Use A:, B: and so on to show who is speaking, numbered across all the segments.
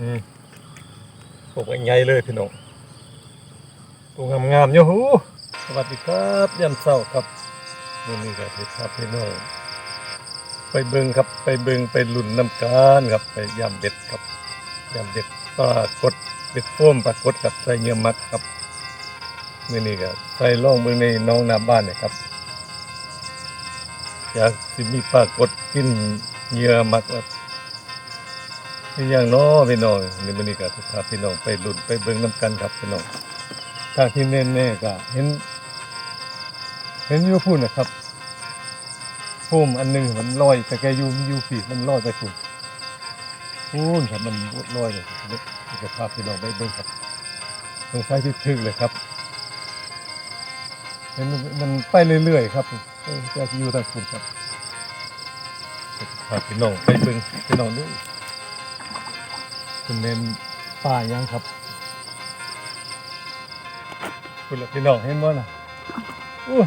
A: อืมปลูกใหญ่เลยพี่น้องปลูกงามๆอยู่หูสวัสดีครับยามเช้าครับวันนี้ก็สิพาพี่น้องไปเบิงครับ ไปเบิงไปลุ่นน้ำการครับ ไปยามเด็ดครับยามเด็ดปลากดเด็ดโฟมปลากดกับใส่เนื้อมักครับมื้อนี้ก็ใส่ล่องเบิงในหน้องน้ำบ้านเนี่ยครับอยากสิมีปลากดกินเหยื่อมักแบ บนี่อย่างน้อพี่น้องนี่มันนี่ก็พาพี่น้องไปหลุดไปเบิ่งน้ำกันครับพี่น้องทาที่แน่ๆก็เห็น เห็นอยู่พุ่นนะครับพุ่มอันหนึงมันลอยแต่แกอยู่อยู่ฝีมันลอยไปพุ่นพุ่นครับมันลอยเลยนี่ก็พาพี่น้องไปเบิ่งครับสงสัยที่ถึกเลยครับเห็นมันมันไปเรื่อยๆครับจะอยู่ทางคุณครับครับพี่น้องไปเบิ่งพี่น้องด้วย คุณเน้นป่ายังครับคุณละพี่น้องเห็นบ่น่ะอู้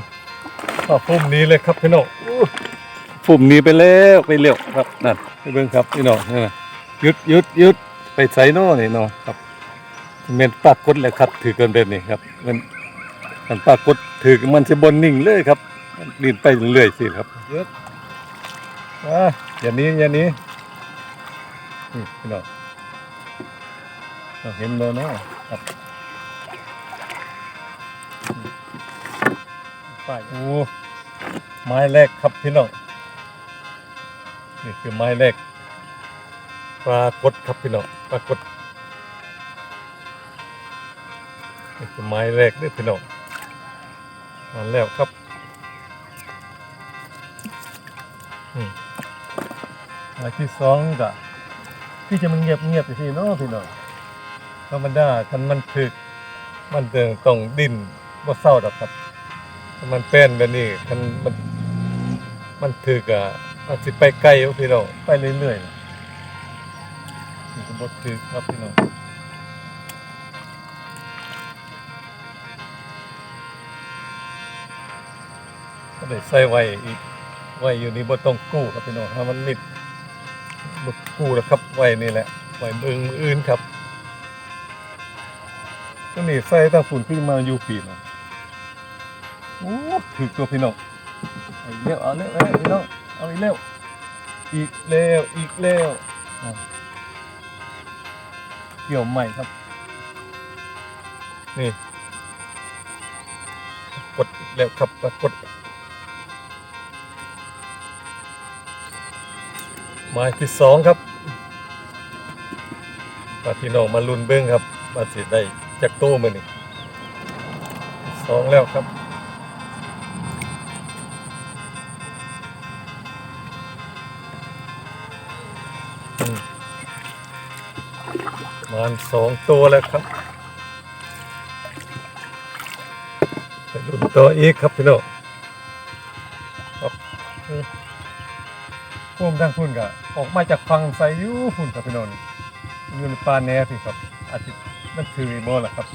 A: ป่าพุ่มนี้เลยครับพี่น้องอู้พุ่มนี้ไปแล้วไปเร็วครับนั่นไปเบิ่งครับพี่น้องนั่นน่ะหยุดหยุดหยุดไปใส่นอนี่เนาะครับเม็นปากกดเลยครับ ถือกันแบบนี้ครับมันมันปรากฏถือมันจะบนนิ่งเลยครับมันดินไปเรื่อยๆสิครับเยอะอ่าอย่านี้อย่านี้นี่พี่น้อง เราเห็นแล้วเนาะครับไปโอ้ไม้แรกครับพี่น้องนี่คือไม้แรกปรากฏครับพี่น้องปรากฏนี่คือไม้แรกเด้อพี่น้องมาแล้วครับอืมอันที่สองก็ที่จะมันเงียบเงียบๆที่เนาะพี่น้อง ธรรมดาคันมันถึก มันเดินต้องดิ้นบ่เศร้าดอกครับถ้ามันเป็นแบบนี้คันมันมันถึกอะมันสิไปไกลเอาพี่น้องไปเรื่อยๆน่ะนี่ก็บ่ถึกครับพี่น้องก็ได้ใส่ไว้อีกไว้อยู่นี่บ่ต้องกู้ครับพี่น้องถ้ามันมิดบ่กู้แล้วครับไว้นี่แหละไว้เบิ่งมืออื่นครับ นี้ใส่ตั้งฝุ่นขึ้นมาอยู่ปีนะโอ้ถือตัวพี่น้องเอาอีกแล้วเอาแล้วเอาแล้วพี่น้องเอาอีกแล้วอีกแล้วอีกแล้วเกี่ยวใหม่ครับ นี่ กดอีกแล้วครับปรากดหมายที่สองครับมาพี่น้องมาลุ้นเบิ้งครับมาสิได้ จากตู้มือนี่สองแล้วครับมันสองตัวแล้วครับไปลุ้นตัวอีกครับพี่น้องครับอืมพุ่มทางพุ่นก็ออกมาจากฟังไซยูพุ่นครับพี่น้องนี่อยู่ในป่าแน่พี่ครับอาจจะ มันถืออีกบ่ล่ะครับ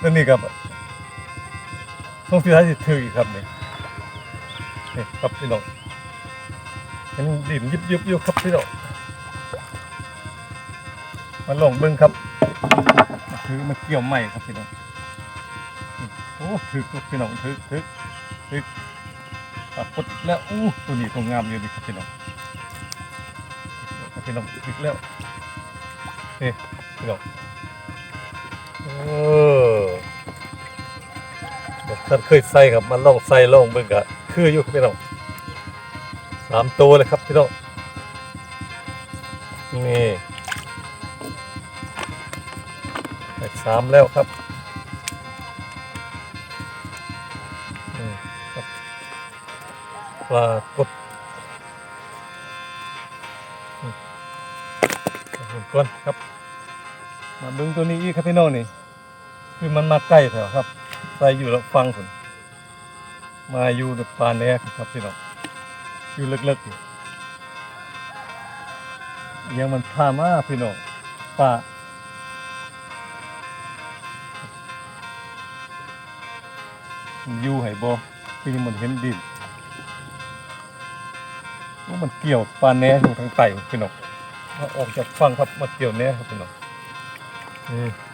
A: แล้วนี่ครับทรงที่ท้ายสิถืออีกครับนี่นี่ครับพี่น้องเห็นดินยิบยิบยู่ครับพี่น้องมาลองเบิ่งครับมาถือมาเกี่ยวใหม่ครับพี่น้องโอ้ถือครับพี่น้องถือถือถือปรากฏแล้วอู้ตัวนี้ตัวงามอยู่นี่ครับพี่น้องพี่น้องอีกแล้วนี่พี่น้อง ท่านเคยใส่ครับมันลองใส่ลองเบิ่งกะคืออยู่คพี่น้องสามตัวเลยครับพี่น้องนี่ได้สามแล้วครับมครับปลากดก่อนครับ มาเบิ้งตัวนี้อีกครับพี่น้องนี่ คือมันมาใกล้แถวครับใส่อยู่แล้วฟังผมมาอยู่ในป่าแน่ครับพี่น้องอยู่เล็กๆอยู่ยังมันพามาพี่น้องป่าอยู่ไหบอที่มันเห็นดินว่ามันเกี่ยวป่าแน่อยู่ทางใต้พี่น้องมาออกจากฟังครับมาเกี่ยวแน่ครับพี่น้องนี่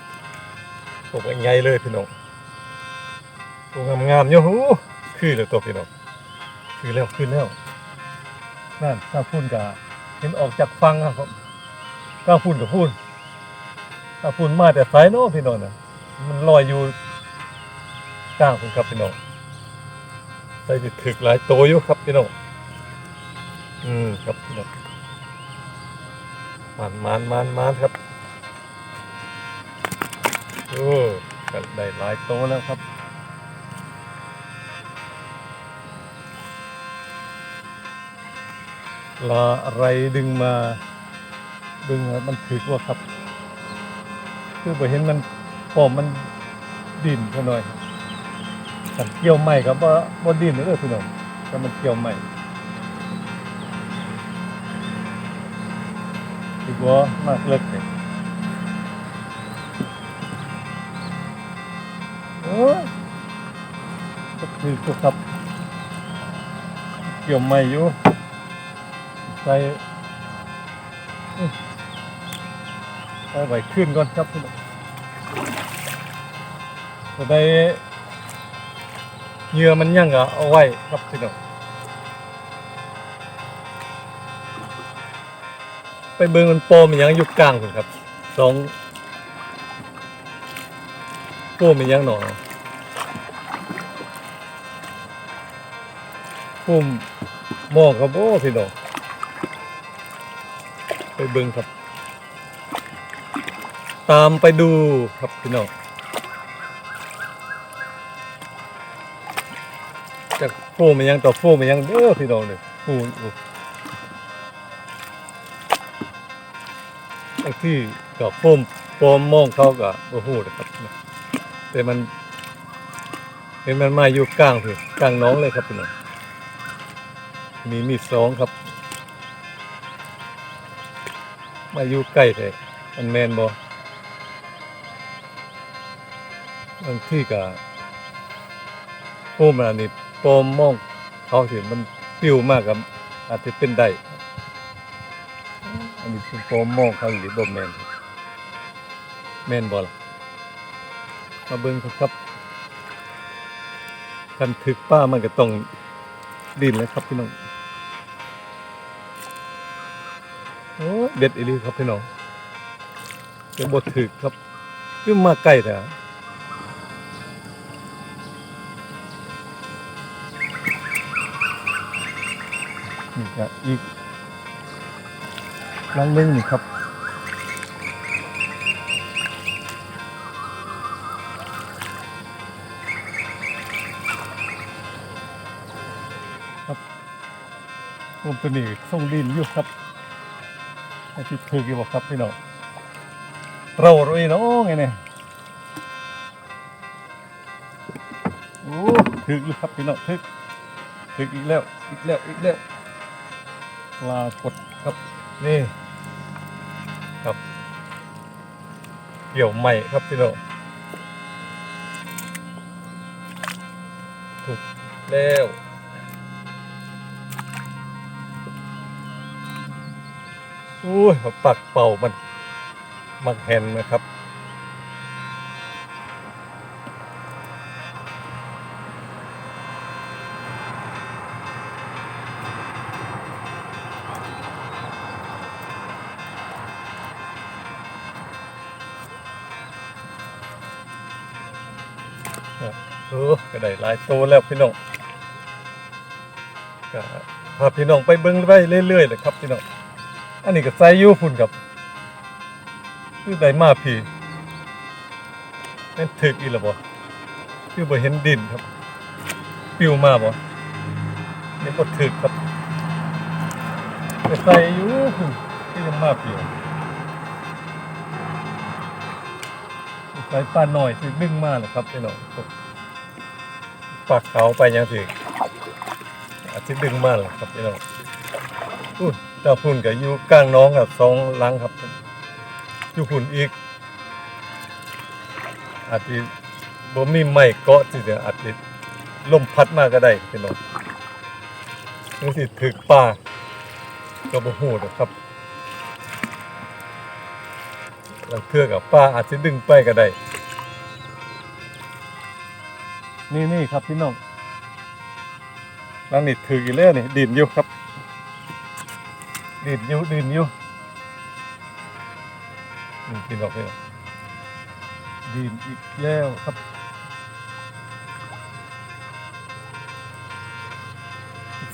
A: ตัวใหญ่เลยพี่น้องตัวงามๆอยู่หูคือแล้วตัวพี่น้องคือแล้วคือแล้วนั่นถ้าพูนกะเห็นออกจากฟังครับถ้าพูนกับพูนถ้าพูนมาแต่สายโน้พี่น้องน่ะมันลอยอยู่กลางคุณครับพี่น้องใส่จิถึกหลายตัวอยู่ครับพี่น้องอืมครับพี่น้องมันมันมันมันครับ โอ้กันได้หลายโตวแล้วครับลาอะไรดึงมา ดึงมันถือว่าครับ คือบ่เห็นมันปอมมันดิ่นเท่าหน่อยกันเกี่ยวใหม่ครับว่าบ่ดิ่นเปลยพี่น้องแต่มันเกี่ยวใหม่ดีกว่ามากเลิกเลย ก็คือก็ขับ เกี่ยวไม่อยู่ใส่ใส่ไหวขึ้นก่อนครับพี่น้องจะได้เหยื่อมันยังอะเอาไว้ครับพี่น้องไปเบิ่งมันโปมมันยังอยู่กลางพุ่นครับสอง โปมมันยังหนอพุ่มมองครับโอ้พี่น้องไปเบิ่งครับ ตามไปดูครับพี่น้องจากโฟมมันยังต่อโฟมมันยังเด้อพี่น้องเลยโอ้ที่ก็โฟมโฟมมองเขาก็บ่ฮู้นะครับ แต่มันเห็นมันมาอยู่กลางคือกลางน้องเลยครับพี่น้องมีมีดสองครับ มาอยู่ใกล้เลยมันแมนบ่บางที่ก็โฟมอันนี้โฟมมองเขาสิมันปิ้วมากครับ อาจจะเป็นได้อันนี้คือโฟมมองเขาหรือบ่แมนแมนบ่ล่ะ มาเบิ่งครับครับกันถึกป้ามันก็ต้องดินแล้วครับพี่น้องโอ้เด็ดอีหลีครับพี่น้องยังบ่ถึกครับคือมาใกล้แต่นี่ก็อีกครั้งหนึ่งนี่ครับ ตัวนี้ส่งดินอยู่ครับไอ้ที่ถือกี่บอกครับพี่น้องเราโรยน้องไงเนี่ยโอ้ถึกอยู่ครับพี่น้องถึกถึกอีกแล้วอีกแล้วอีกแล้วปลากดครับนี่ครับเกี่ยวใหม่ครับพี่น้องถูกแล้ว อุ้ยปักเป่ามัน มักแฮนนะครับ เออก็ได้หลายโตแล้วพี่น้องก็พาพี่น้องไปเบิ้งไปเรื่อยๆเลยครับพี่น้อง อันนี้ก็ใส่ยูฝุ่นครับคือได้มาพี่นั่นถึกอีหรอบ่คือบ่เห็นดินครับ ปิวมาบ่นี่บ่ถึกครับก็ใส่ยู่ฝุ่นที่ยังมาพี่ใส่ปลาหน่อยสิดึงมาแหละครับพี่น้องปากเขาไปยังสิอาทิตย์ดึงมาแล้วครับพี่น้องอู้ เจ้าพุ่นกับยูกลางน้องกับสองหลังครับยูพุ่นอีกอาจจะบ่มีไม้เกาะที่จะอาจจะลมพัดมาก็ได้พี่น้องนี่สิถึกป่าก็บ่ฮู้ดอกครับลังเทือกับป้าอาจจะดึงไปก็ได้นี่นี่ครับพี่น้องลังนี่ถืออีกแล้วนี่ดินอยู่ครับ ดินอยู่ดินอยู่นี่พี่น้องพี่น้องดินอีกแล้วครับ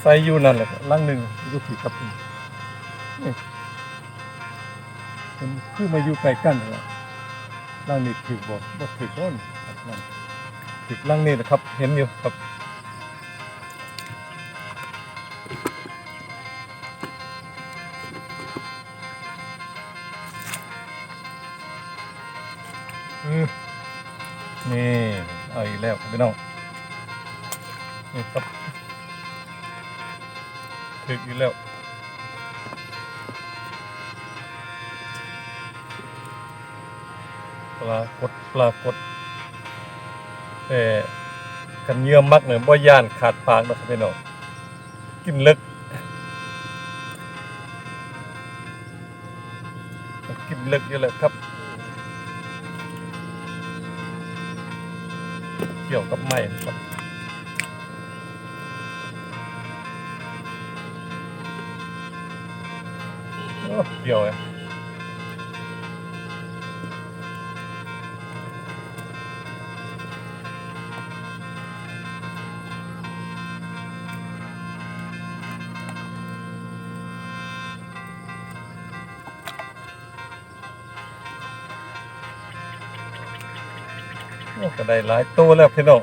A: ใส่อยู่นั่นแหละครับลังหนึ่งดูผิดครับนี่เป็นคือมาอยู่ใกล้กันเลยลังนี่ถือบ่บ่ถือก้นนั่นถือลังนี่นะครับ เห็นอยู่ครับ แล้วครับพี่น้องนี่ครับถึกอีกแล้วปลากดปลากดแต่กันเยื่อมักเหนี่ยบ่ย่านขาดปากนะครับพี่น้องกินลึกกินลึกอยู่แหละครับ กี่ยวกับไม้ครับเกี่ยวเลย ก็ได้หลายตัวแล้วพี่น้อง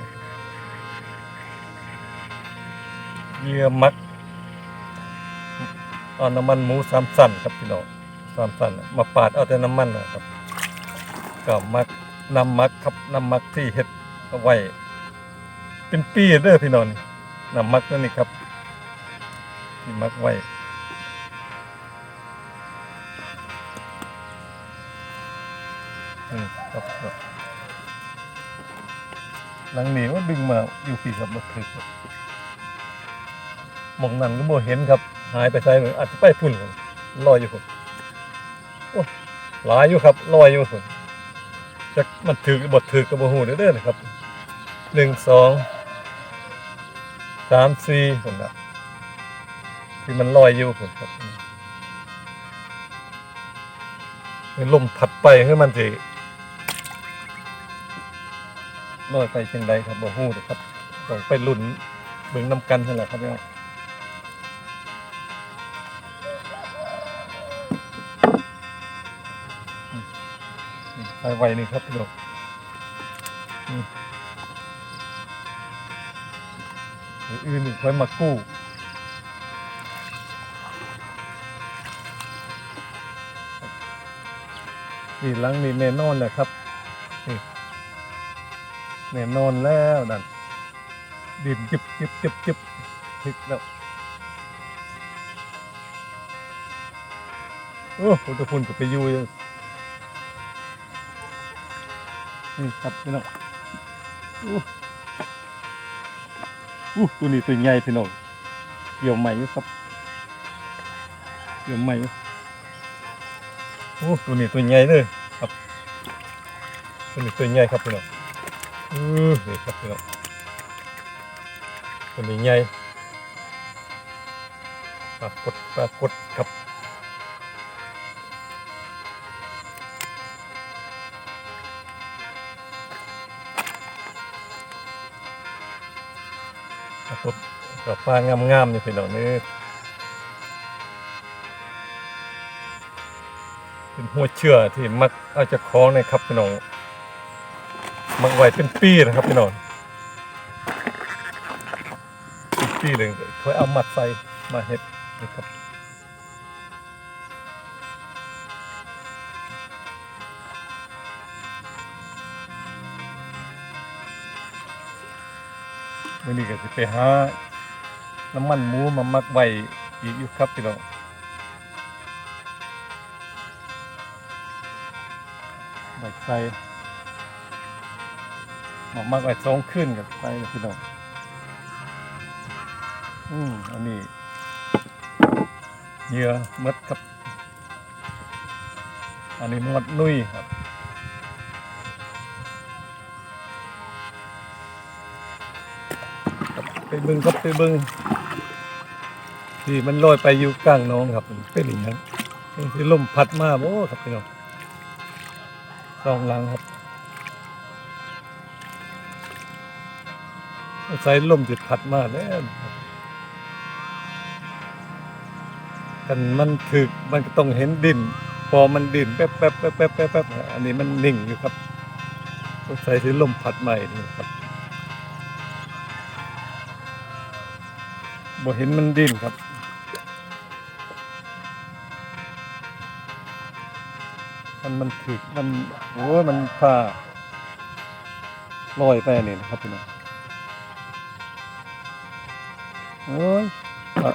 A: เยื่อมักเอาน้ำมันหมูสามสั้นครับพี่น้องสามสั้นมาปาดเอาแต่น้ำมันนะครับ ก็มักน้ำมักครับน้ำมักที่เฮ็ดเอาไว้ เป็นปีเด้อพี่น้องนี่น้ำมักนั่นนี่ครับที่มักไว้ หลังนี้ว่าดึงมาอยู่พี่ครับมาถึกมองนั้นก็บ่เห็นครับ หายไปใส่เหมอนอาจจะไปพุ่นครับลอยอยู่พุ่นโอ้หลายอยู่ครับลอยอยู่พุ่นจักมันถือบ่ถือก็บ่ฮู้เด้อเด้อนะครับหนึ่งสองสามสี่พุ่นครับที่มันลอยอยู่พุ่นครับลมพัดไปให้มันสิ ลอยไปเชียงใดครับบ่ฮู้เด้อครับต้องไปลุ้นเบิ่งน้ำกันนั่นแหละครับพี่น้องไปไวนี่ครับพี่น้องอืมหรืออื่นอีกไว้มากู้นี่หลังนี่แน่นอนแหละครับ แน่นอนแล้วนั่นดินจิบจิบจิบจิบถึกแล้วโอ้พุทธคุณก็ไปอยู่อยู่นี่ครับพี่น้องอู้อู้ตัวนี้ตัวใหญ่พี่น้องเกี่ยวใหม่ครับเกี่ยวใหม่อยู่โอ้ตัวนี้ตัวใหญ่เลยครับตัวนี้ตัวใหญ่ครับพี่น้อง อือนี่ครับพี่น้องตัวนี้ใหญ่ปรากฏปรากฏครับปรากฏกับปลางามๆนี่พี่น้องนี่เป็นหัวเชื่อที่มักเอาจะคล้องนะครับพี่น้อง มักไว้เป็นปีนะครับพี่น้องเป็นปีเลยค่อยเอามัดใส่มาเฮ็ดนะครับมื่อนี้ก็จะไปหาน้ำมันหมูมามักไว้อีกอยู่ครับพี่น้องไว้ใส่ หมอกมากไว้สองขึ้นกับไปพี่น้องอืมอันนี้เหยื่อมดครับ อันนี้นวดนุ่ยครับไปบึงครับไปบึงที่มันลอยไปอยู่กลางน้องครับเป็นอย่างนั้นที่ลมพัดมาโอ้ครับพี่น้องสองหลังครับ ใส่ลมจิตพัดมาแล้วกันมันถึกมันก็ต้องเห็นดิน พอมันดินแป๊บแป๊บแป๊บแป๊บแป๊บแป๊บอันนี้มันนิ่งอยู่ครับใส่ที่ลมพัดใหม่นี่ครับบ่เห็นมันดินครับมันมันถึกมันโอ้ยมันผ่าลอยไปนี่นะครับพี่น้อง โอ้ยอะ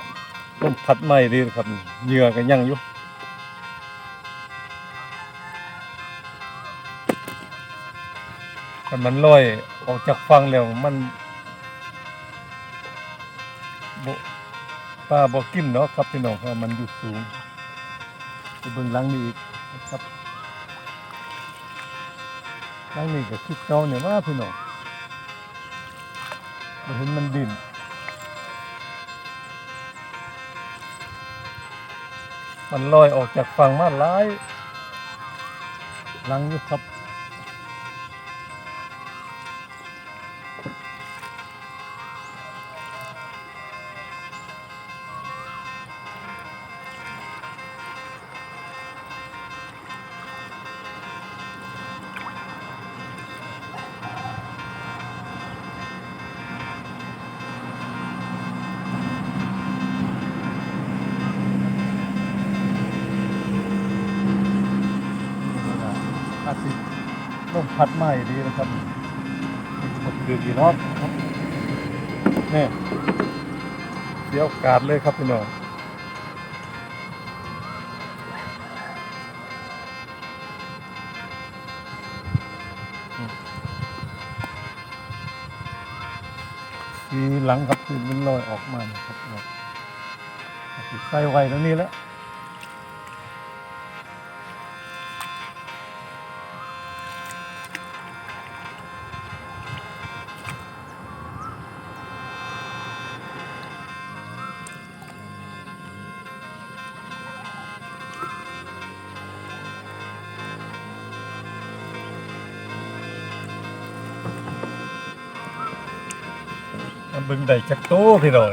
A: ลมพัดไหม้ดีครับเหยื่อก็ยังอยู่แต่มันลอยออกจากฟังแล้วมันปลาบ่กินเนาะครับพี่น้องเพราะมันอยู่สูงไปเบิ่งหลังนี้อีกครับลังนี้ก็คือเก่าเนี่ยว่าพี่น้องบ่เห็นมันดิน มันลอยออกจากฝั่งมาหลายหลังอยู่ครับ อาทิตย์ลมพัดใหม่ดีนะครับหมดดือกี่รอบนี่เดี๋ยวกาดเลยครับพี่น้องทีหลังครับคือมันลอยออกมานะครับใส่ไว้แล้วนี่แหล้ว บิ่งได้จักโตพี่น้อง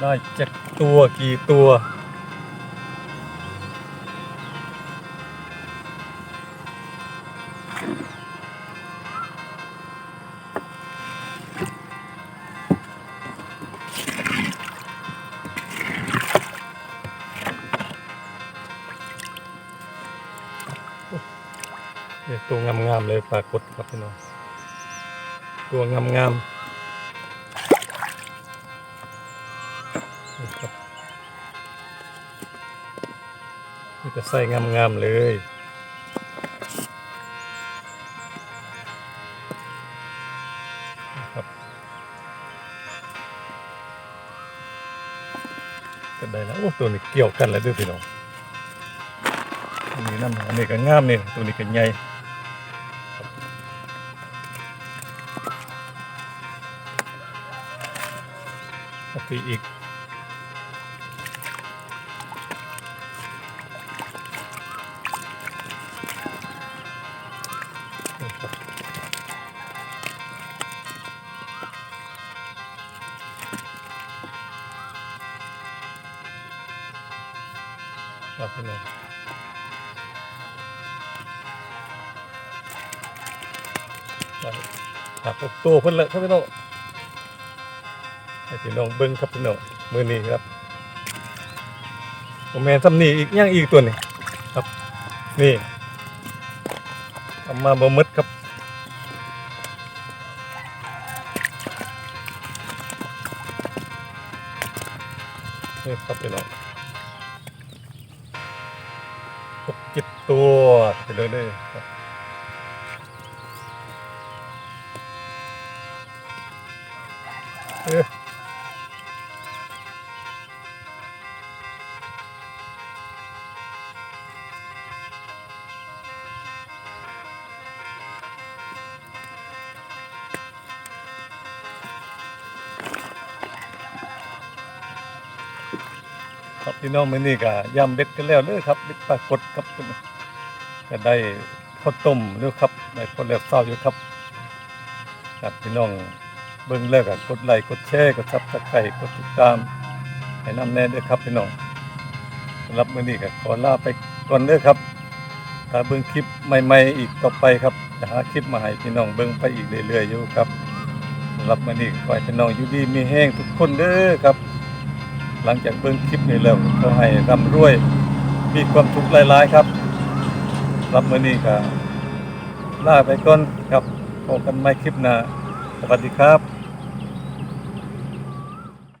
A: ได้จักตัวกี่ตัวเนี่ยตัวงามๆเลยปรากฏครับพี่น้อง ตัวงามๆนี่ครับนี่จะใส่งามๆเลยนะครับก็ได้แล้วโอ้ตัวนี้เกี่ยวกันแล้วด้วยพี่น้องอันนี้น้ำอันนี้ก็งามนี่ตัวนี้ก็ใหญ่ โอเคอีกครับพี่น้องไปครับพวกตัวเพิ่นเลยครับพี่น้องให้ พี่น้องเบิ้งครับพี่น้องมือนี้ครับผมแมนซ้ำนี่อีกย่างอีกตัวนี่ครับ นี่เอามาบ่หมดครับนี่ครับพี่น้องหกเจ็ดตัวไปเลยเลย น้องมื้อนี้ก็ยำเบ็ดกันแล้วเด้อครับเบ็ดปลากดครับก็ได้ข้าวต้มเด้อครับได้พอแล้วเศร้าอยู่ครับครับพี่น้องเบิ่งแล้วก็กดไลค์กดแชร์กด Subscribe กดติดตามให้นำแน่เด้อครับพี่น้องสำหรับมื้อนี้ก็ขอลาไปก่อนเด้อครับถ้าเบิ่งคลิปใหม่ๆอีกต่อไปครับจะหาคลิปมาให้พี่น้องเบิ่งไปอีกเรื่อยๆอยู่ครับสำหรับมื้อนี้ขอให้พี่น้องอยู่ดีมีแห้งทุกคนเด้อครับ หลังจากเบิ่งคลิปนี้แล้วขอให้ร่ำรวย มีความสุขหลายๆครับ รับมือนี้ก็ลาไปก่อนครับพบกันใหม่คลิปหน้าสวัสดีครับ